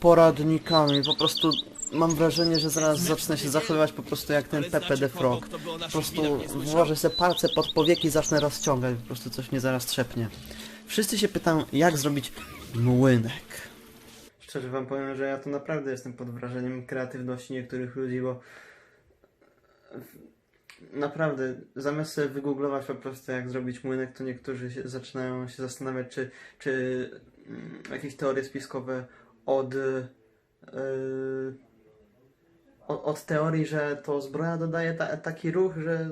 poradnikami. Po prostu mam wrażenie, że zaraz zacznę się zachowywać po prostu jak ten Pepe the Frog. Po prostu włożę sobie palce pod powieki i zacznę rozciągać, po prostu coś mnie zaraz trzepnie. Wszyscy się pytają, jak zrobić młynek. Szczerze wam powiem, że ja to naprawdę jestem pod wrażeniem kreatywności niektórych ludzi, bo naprawdę, zamiast sobie wygooglować po prostu jak zrobić młynek, to niektórzy się, zaczynają się zastanawiać, czy, czy mm, jakieś teorie spiskowe od, yy, od, od teorii, że to zbroja dodaje ta, taki ruch, że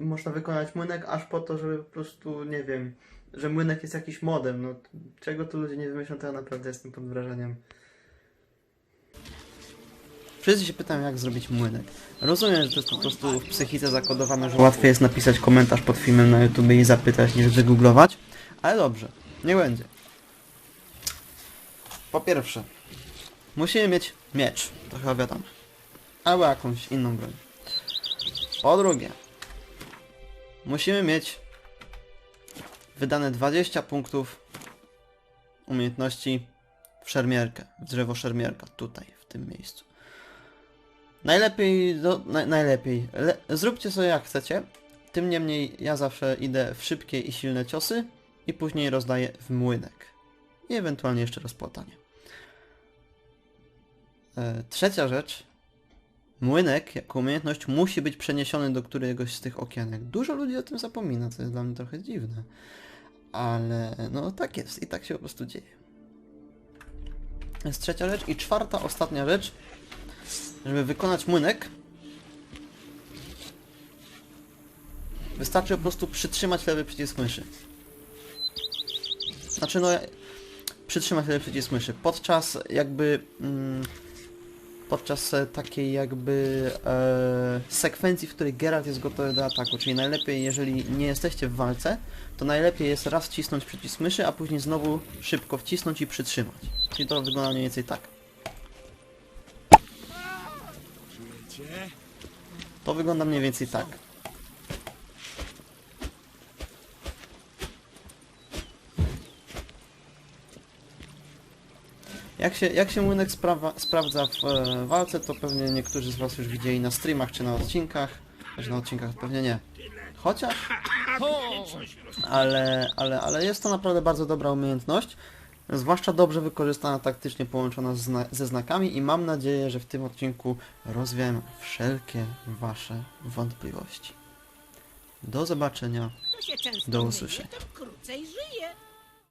można wykonać młynek, aż po to, żeby po prostu, nie wiem, że młynek jest jakiś modem. No, czego tu ludzie nie wymyślą, to ja naprawdę jestem pod wrażeniem. Wszyscy się pytają, jak zrobić młynek. Rozumiem, że to jest po prostu w psychice zakodowane, że łatwiej jest napisać komentarz pod filmem na YouTube i zapytać, niż wygooglować. Ale dobrze, nie będzie. Po pierwsze, musimy mieć miecz, to chyba wiadomo. Albo jakąś inną broń. Po drugie, musimy mieć wydane 20 punktów umiejętności w szermierkę, w drzewo szermierka, tutaj, w tym miejscu. Najlepiej, do, na, najlepiej, Le, zróbcie sobie jak chcecie, tym niemniej ja zawsze idę w szybkie i silne ciosy i później rozdaję w młynek. I ewentualnie jeszcze rozpłatanie. E, trzecia rzecz. Młynek jako umiejętność musi być przeniesiony do któregoś z tych okienek. Dużo ludzi o tym zapomina, co jest dla mnie trochę dziwne. Ale no tak jest i tak się po prostu dzieje. To jest trzecia rzecz. I czwarta, ostatnia rzecz. Żeby wykonać młynek, wystarczy po prostu przytrzymać lewy przycisk myszy. Znaczy no, przytrzymać lewy przycisk myszy. Podczas jakby... Mm, podczas e, takiej jakby e, sekwencji, w której Geralt jest gotowy do ataku. Czyli najlepiej, jeżeli nie jesteście w walce, to najlepiej jest raz wcisnąć przycisk myszy, a później znowu szybko wcisnąć i przytrzymać. Czyli to wygląda mniej więcej tak. To wygląda mniej więcej tak. Jak się, jak się młynek sprawa, sprawdza w e, walce, to pewnie niektórzy z Was już widzieli na streamach czy na odcinkach. Choć na odcinkach pewnie nie. Chociaż, ale, ale, ale jest to naprawdę bardzo dobra umiejętność. Zwłaszcza dobrze wykorzystana taktycznie połączona zna ze znakami i mam nadzieję, że w tym odcinku rozwiałem wszelkie Wasze wątpliwości. Do zobaczenia. Do usłyszenia.